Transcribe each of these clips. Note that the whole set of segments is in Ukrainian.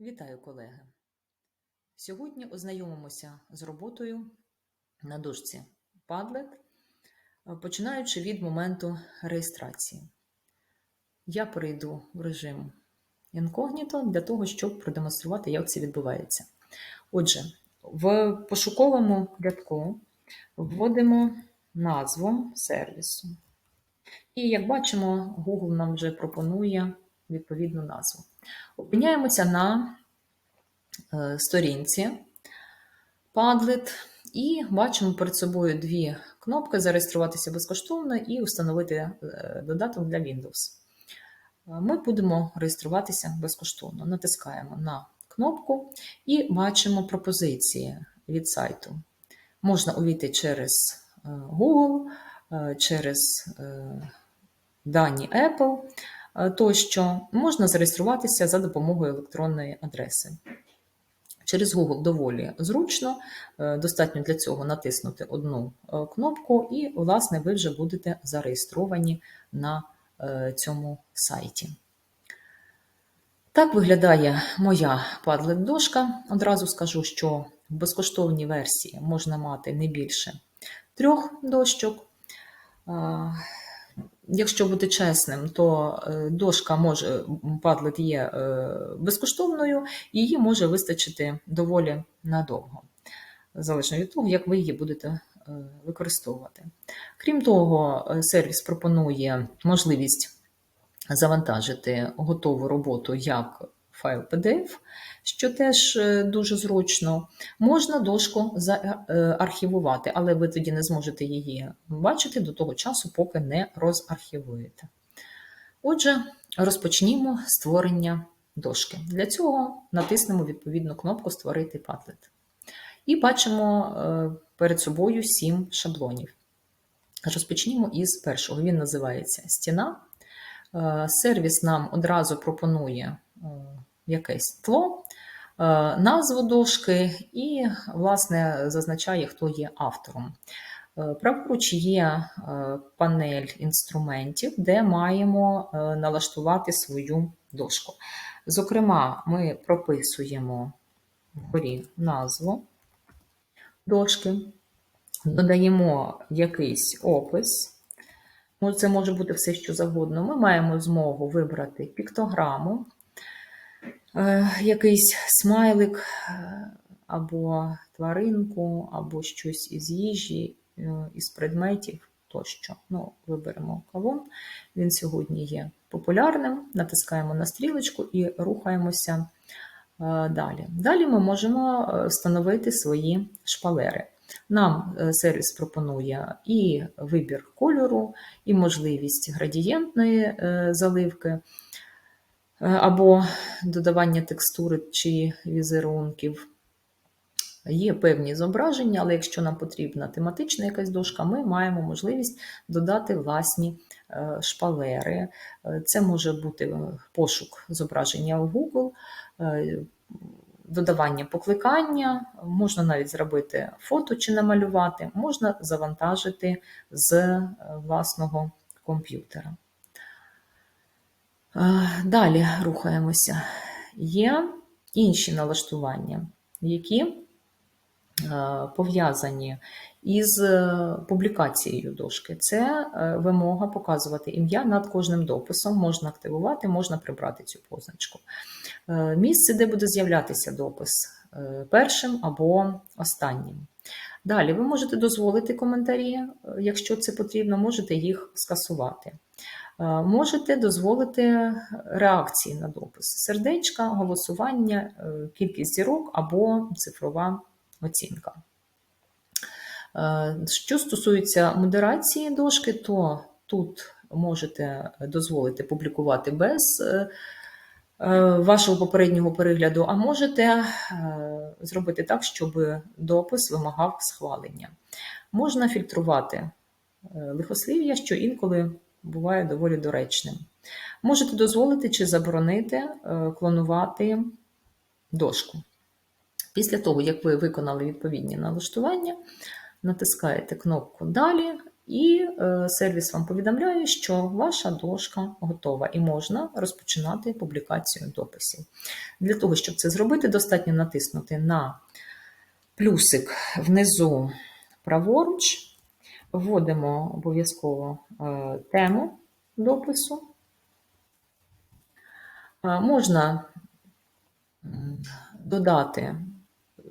Вітаю, колеги! Сьогодні ознайомимося з роботою на дошці Padlet, починаючи від моменту реєстрації. Я перейду в режим інкогніто для того, щоб продемонструвати, як це відбувається. Отже, в пошуковому рядку вводимо назву сервісу. І, як бачимо, Google нам вже пропонує відповідну назву. Опиняємося на е, сторінці Padlet і бачимо перед собою дві кнопки Зареєструватися безкоштовно і встановити е, додаток для Windows. Е, ми будемо реєструватися безкоштовно. Натискаємо на кнопку і бачимо пропозиції від сайту. Можна увійти через Google, через дані Apple тощо можна зареєструватися за допомогою електронної адреси. Через Google доволі зручно, е, достатньо для цього натиснути одну е, кнопку, і, власне, ви вже будете зареєстровані на е, цьому сайті. Так виглядає моя Padlet-дошка. Одразу скажу, що в безкоштовній версії можна мати не більше трьох дощок. Якщо бути чесним, то е, дошка може Padlet є е, безкоштовною, і її може вистачити доволі надовго, залежно від того, як ви її будете е, використовувати. Крім того, сервіс пропонує можливість завантажити готову роботу як файл PDF, що теж е, дуже зручно. Можна дошку заархівувати, але ви тоді не зможете її бачити до того часу, поки не розархівуєте. Отже, розпочнімо створення дошки. Для цього натиснемо відповідну кнопку Створити Padlet. І бачимо е, перед собою сім шаблонів. Розпочнімо із першого. Він називається Стіна. Е, сервіс нам одразу пропонує якесь тло, е, назву дошки і, власне, зазначає, хто є автором. Е, праворуч є е, панель інструментів, де маємо налаштувати свою дошку. Зокрема, ми прописуємо вгорі назву дошки, додаємо якийсь опис. Це може бути все, що завгодно. Ми маємо змогу вибрати піктограму, якийсь смайлик е, або тваринку, або щось із їжі, е, із предметів тощо. Ну, Виберемо кавун. Він сьогодні є популярним, натискаємо на стрілочку і рухаємося далі. Далі ми можемо встановити свої шпалери. Нам сервіс пропонує і вибір кольору, і можливість градієнтної заливки. Е, або додавання текстури чи візерунків. Є певні зображення, але якщо нам потрібна тематична якась дошка, ми маємо можливість додати власні е, шпалери. Е, це може бути пошук зображення в Google, додавання покликання, можна навіть зробити фото чи намалювати, можна завантажити з власного комп'ютера. Далі рухаємося. Є інші налаштування, які пов'язані із е, публікацією дошки. Це е, вимога показувати ім'я над кожним дописом, можна активувати, можна прибрати цю позначку. Е, місце, де буде з'являтися допис першим або останнім. Далі ви можете дозволити коментарі, якщо це потрібно, можете їх скасувати. Е, можете дозволити реакції на допис: сердечка, голосування, е, кількість зірок або цифрова оцінка. Е, що стосується модерації дошки, то тут можете дозволити публікувати без вашого попереднього перегляду, а можете зробити так, щоб допис вимагав схвалення. Можна фільтрувати лихослів'я, що інколи буває доволі доречним. Можете дозволити чи заборонити е, клонувати дошку. Після того, як ви виконали відповідні налаштування, натискаєте кнопку Далі І е, сервіс вам повідомляє, що ваша дошка готова і можна розпочинати публікацію дописів. Для того, щоб це зробити, достатньо натиснути на плюсик внизу праворуч, вводимо обов'язково е, тему допису. Е, Можна додати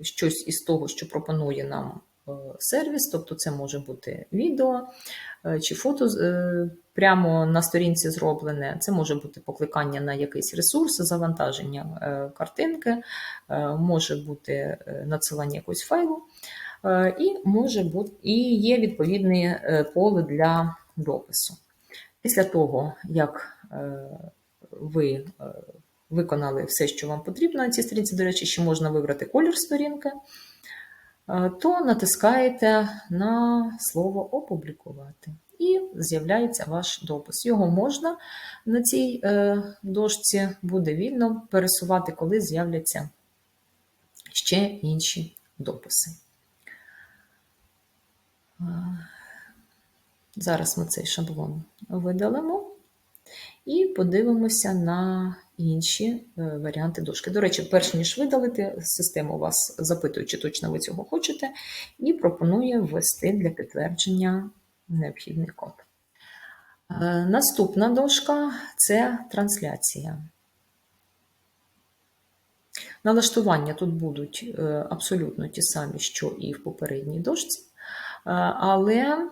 щось із того, що пропонує нам е, сервіс, тобто це може бути відео чи фото прямо на сторінці зроблене. Це може бути покликання на якийсь ресурс, завантаження картинки, може бути надсилання якогось файлу, і може бути і є відповідне е, поле для допису. Після того, як е, ви е, виконали все, що вам потрібно на цій сторінці, до речі, ще можна вибрати колір сторінки, е, то натискаєте на слово Опублікувати. І з'являється ваш допис. Його можна на цій е, дошці буде вільно пересувати, коли з'являться ще інші дописи. Зараз ми цей шаблон видалимо і подивимося на інші е, варіанти дошки. До речі, перш ніж видалити, система вас запитує, чи точно ви цього хочете, і пропонує ввести для підтвердження необхідний код. Е, Наступна дошка це трансляція. Налаштування тут будуть е, абсолютно ті самі, що і в попередній дошці, але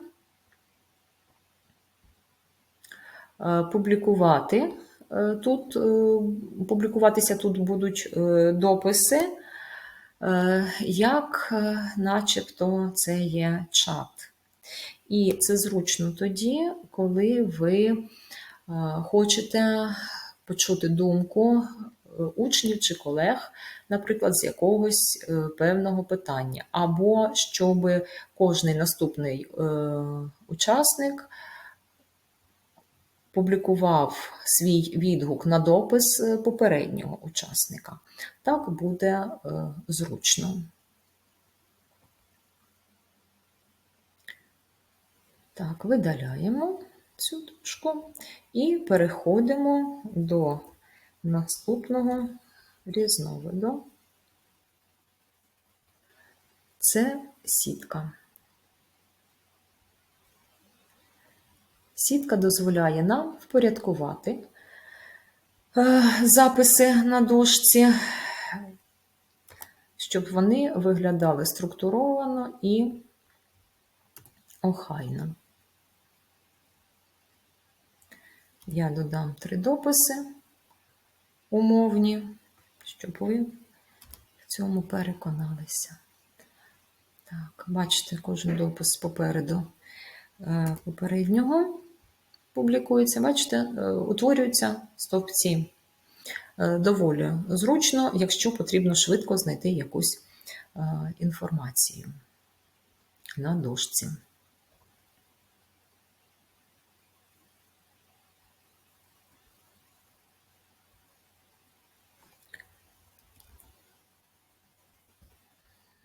е, публікувати е, тут, е, публікуватися тут будуть е, дописи, е, як е, начебто це є чат. І це зручно тоді, коли ви е, хочете почути думку е, учнів чи колег, наприклад, з якогось е, певного питання, або щоб кожний наступний е, учасник публікував свій відгук на допис е, попереднього учасника. Так буде зручно. Так, видаляємо цю дужку і переходимо до наступного різновиду. Це сітка. Сітка дозволяє нам впорядкувати е, записи на дошці, щоб вони виглядали структуровано і охайно. Я додам три дописи умовні, щоб ви в цьому переконалися. Так, бачите, кожен допис попереду е, попереднього публікується. Бачите, е, утворюються стовпці. Е, Доволі зручно, якщо потрібно швидко знайти якусь інформацію на дошці.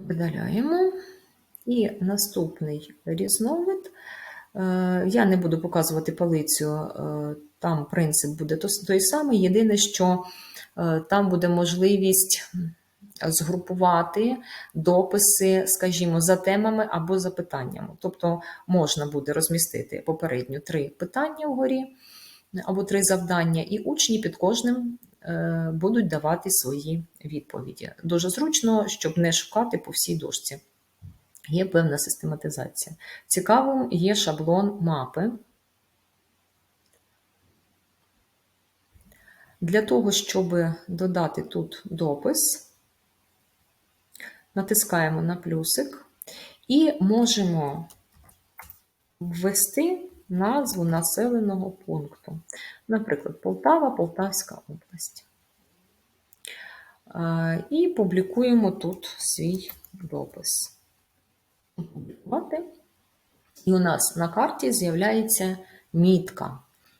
Видаляємо. І наступний різновид. Е, Я не буду показувати палицю, е, там принцип буде той самий. Єдине, що е, там буде можливість згрупувати дописи, скажімо, за темами або за питаннями. Тобто можна буде розмістити попередньо три питання вгорі або три завдання, і учні під кожним будуть давати свої відповіді. Дуже зручно, щоб не шукати по всій дошці. Є певна систематизація. Цікавим є шаблон мапи. Для того, щоб додати тут допис, натискаємо на плюсик і можемо ввести назву населеного пункту. Наприклад, Полтава, Полтавська область. І публікуємо тут свій допис. І у нас на карті з'являється мітка,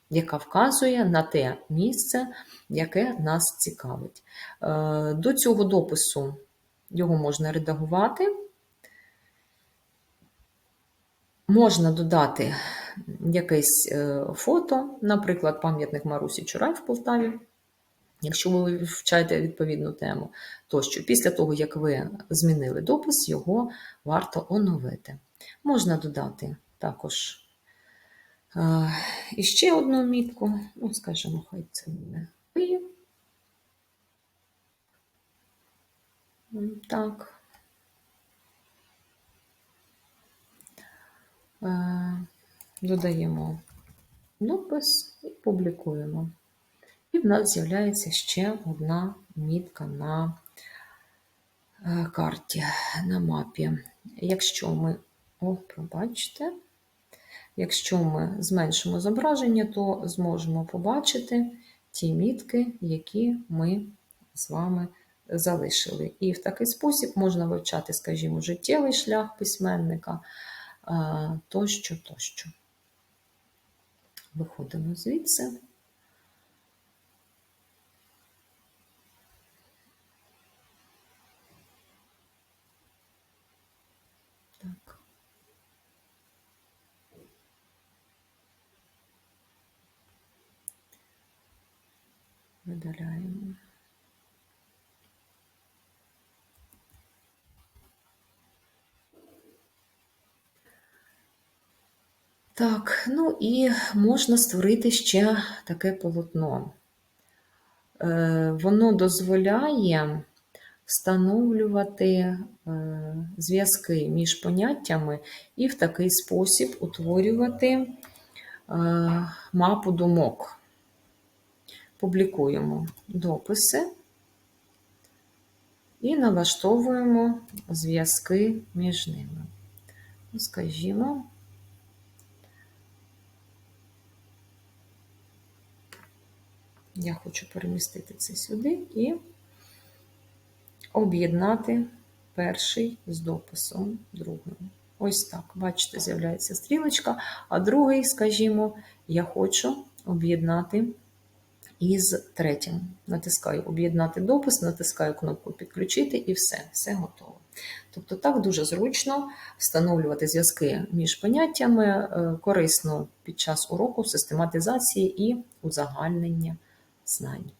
яка вказує на те місце, яке нас цікавить. До цього допису його можна редагувати. Можна додати якесь е, фото, наприклад, пам'ятник Марусі Чурай в Полтаві, якщо ви вивчаєте відповідну тему, тощо після того, як ви змінили допис, його варто оновити. Можна додати також е, іще одну мітку, ну, скажімо, хай це буде Київ. Так. Е, додаємо допис і публікуємо. І в нас з'являється ще одна мітка на е, карті, на мапі. Якщо ми, о, пробачте, якщо ми зменшимо зображення, то зможемо побачити ті мітки, які ми з вами залишили. І в такий спосіб можна вивчати, скажімо, життєвий шлях письменника тощо, тощо. Виходимо звідси. Так. Видаляємо. Так, ну і можна створити ще таке полотно. Е, воно дозволяє встановлювати е, зв'язки між поняттями і в такий спосіб утворювати е, мапу думок. Публікуємо дописи і налаштовуємо зв'язки між ними. Ну, скажімо, Я хочу перемістити це сюди і об'єднати перший з дописом другим. Ось так, бачите, з'являється стрілочка, а другий, скажімо, я хочу об'єднати із третім. Натискаю Об'єднати допис, натискаю кнопку Підключити і все, все готово. Тобто, так дуже зручно встановлювати зв'язки між поняттями, е, корисно під час уроку систематизації і узагальнення знань.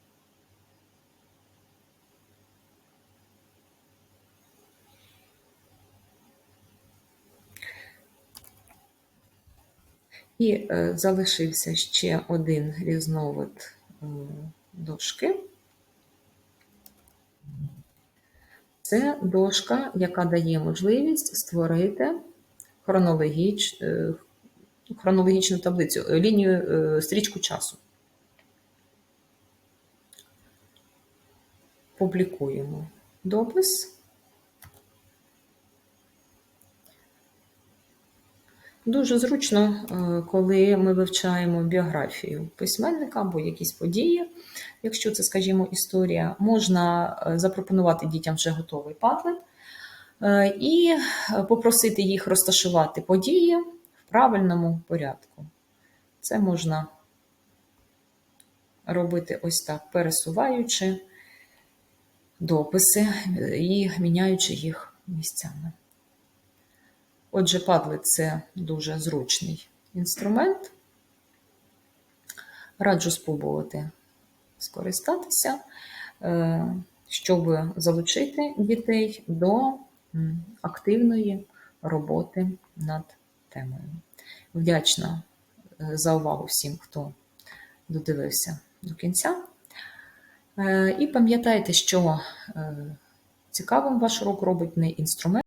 І е, залишився ще один різновид е, дошки. Це дошка, яка дає можливість створити хронологіч, е, хронологічну таблицю, лінію стрічку часу. Публікуємо допис. Дуже зручно, е, коли ми вивчаємо біографію письменника або якісь події. Якщо це, скажімо, історія, можна е, запропонувати дітям вже готовий падлет е, і попросити їх розташувати події в правильному порядку. Це можна робити ось так, пересуваючи дописи і міняючи їх місцями. Отже, Padlet – це дуже зручний інструмент. Раджу спробувати скористатися, е, щоб залучити дітей до активної роботи над темою. Вдячна е, за увагу всім, хто додивився до кінця. Е, і пам'ятайте, що е, цікавим ваш урок робить не інструмент.